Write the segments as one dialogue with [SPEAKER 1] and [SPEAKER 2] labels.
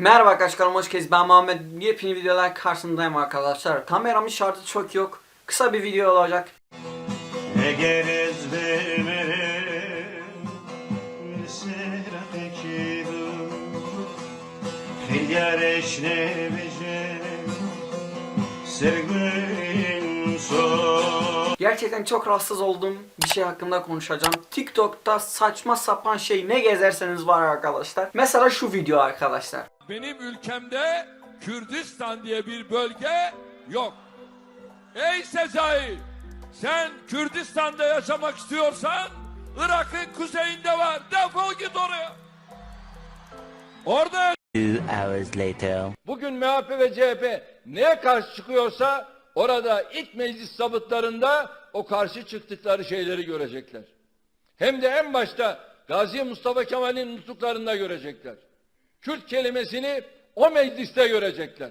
[SPEAKER 1] Merhaba arkadaşlar hoş geldiniz. Ben Muhammed. Yepyeni videolar karşınızdayım arkadaşlar. Kameramın şarjı çok yok. Kısa bir video olacak.
[SPEAKER 2] Eğer ezbermerim Sıradaki bu Hıyar eşlemeyecek Sevgin son
[SPEAKER 1] Gerçekten çok rahatsız olduğum bir şey hakkında konuşacağım. TikTok'ta saçma sapan şey ne gezerseniz var arkadaşlar. Mesela şu video arkadaşlar.
[SPEAKER 3] Benim ülkemde Kürdistan diye bir bölge yok. Ey Sezai! Sen Kürdistan'da yaşamak istiyorsan Irak'ın kuzeyinde var. Defol git oraya. Orada
[SPEAKER 4] Two hours later.
[SPEAKER 3] Bugün MHP ve CHP neye karşı çıkıyorsa orada ilk meclis zabıtlarında o karşı çıktıkları şeyleri görecekler. Hem de en başta Gazi Mustafa Kemal'in nutuklarında görecekler. Kürt kelimesini o mecliste görecekler.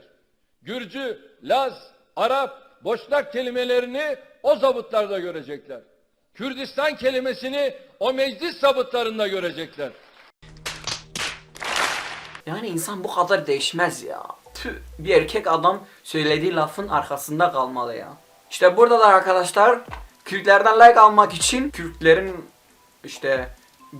[SPEAKER 3] Gürcü, Laz, Arap, Boşnak kelimelerini o zabıtlarda görecekler. Kürdistan kelimesini o meclis zabıtlarında görecekler.
[SPEAKER 1] Yani insan bu kadar değişmez ya. Tüh, bir erkek adam söylediği lafın arkasında kalmalı ya. İşte burada da arkadaşlar Kürtlerden like almak için Kürtlerin işte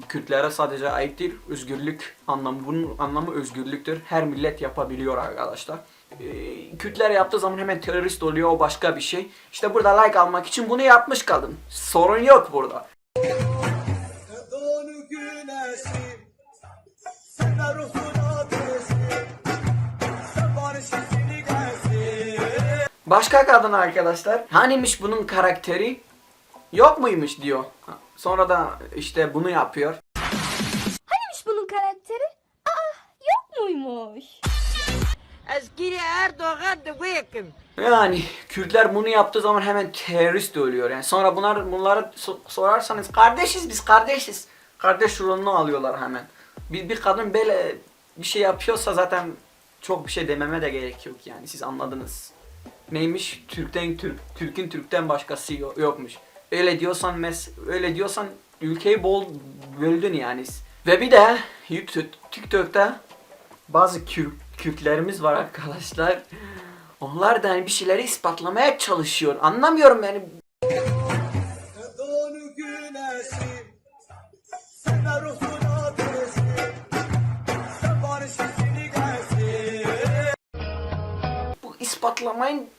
[SPEAKER 1] Kürtlere sadece ait değil özgürlük anlamı bunun anlamı özgürlüktür. Her millet yapabiliyor arkadaşlar. Ee, Kürtler yaptığı zaman hemen terörist oluyor o başka bir şey. İşte burada like almak için bunu yapmış kadın. Sorun yok burada. Başka kadın arkadaşlar. Hanimiş bunun karakteri? Yok muymuş diyor. Sonra da işte bunu yapıyor.
[SPEAKER 5] Neymiş bunun karakteri? Aa yok muymuş?
[SPEAKER 6] Askeri Erdoğan da bırakın.
[SPEAKER 1] Yani Kürtler bunu yaptığı zaman hemen terörist oluyor. Yani sonra bunlar bunlara so- sorarsanız kardeşiz biz kardeşiz. Kardeş rolünü alıyorlar hemen. Bir, bir kadın böyle bir şey yapıyorsa zaten çok bir şey dememe de gerek yok yani siz anladınız. Neymiş? Türk'ten Türk, Türk'ün Türk'ten başkası yo- yokmuş. Öyle diyorsan mes öyle diyorsan ülkeyi bol böldün yani. Ve bir de YouTube TikTok'ta bazı Kür- Kürtlerimiz var arkadaşlar. Onlar da hani bir şeyleri ispatlamaya çalışıyor. Anlamıyorum yani. Bu ispatlamayın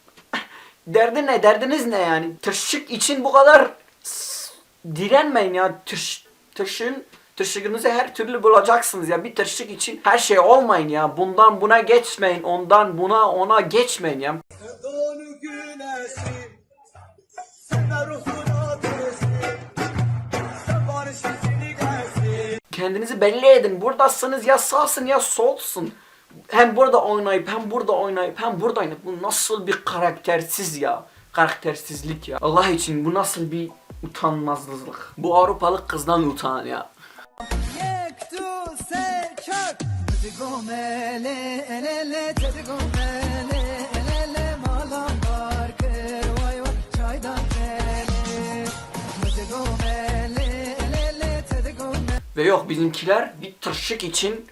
[SPEAKER 1] derdi ne? Derdiniz ne yani? Tırşık için bu kadar direnmeyin ya. Tırş, tırşığın tırşığınızı her türlü bulacaksınız ya. Bir tırşık için her şey olmayın ya. Bundan buna geçmeyin. Ondan buna ona geçmeyin ya. Kendinizi belli edin. Buradasınız ya sağsın ya solsun hem burada oynayıp hem burada oynayıp hem burada oynayıp bu nasıl bir karaktersiz ya. Karaktersizlik ya. Allah için bu nasıl bir utanmazlık. Bu Avrupalı kızdan utan ya. Ve yok bizimkiler bir tırşık için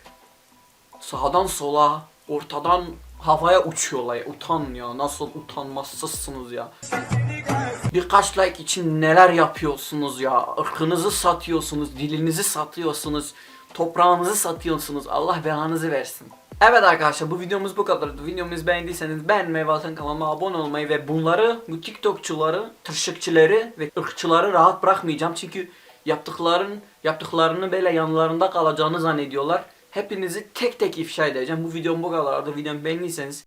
[SPEAKER 1] sağdan sola, ortadan havaya uçuyorlar. Utan ya. Nasıl utanmazsızsınız ya. Birkaç like için neler yapıyorsunuz ya. Irkınızı satıyorsunuz, dilinizi satıyorsunuz, toprağınızı satıyorsunuz. Allah belanızı versin. Evet arkadaşlar bu videomuz bu kadardı. Videomuzu beğendiyseniz beğenmeyi ve kanalıma abone olmayı ve bunları, bu TikTokçuları, tırşıkçıları ve ırkçıları rahat bırakmayacağım. Çünkü yaptıkların, yaptıklarını böyle yanlarında kalacağını zannediyorlar. Hepinizi tek tek ifşa edeceğim. Bu videom bu kadardı. Videomu beğendiyseniz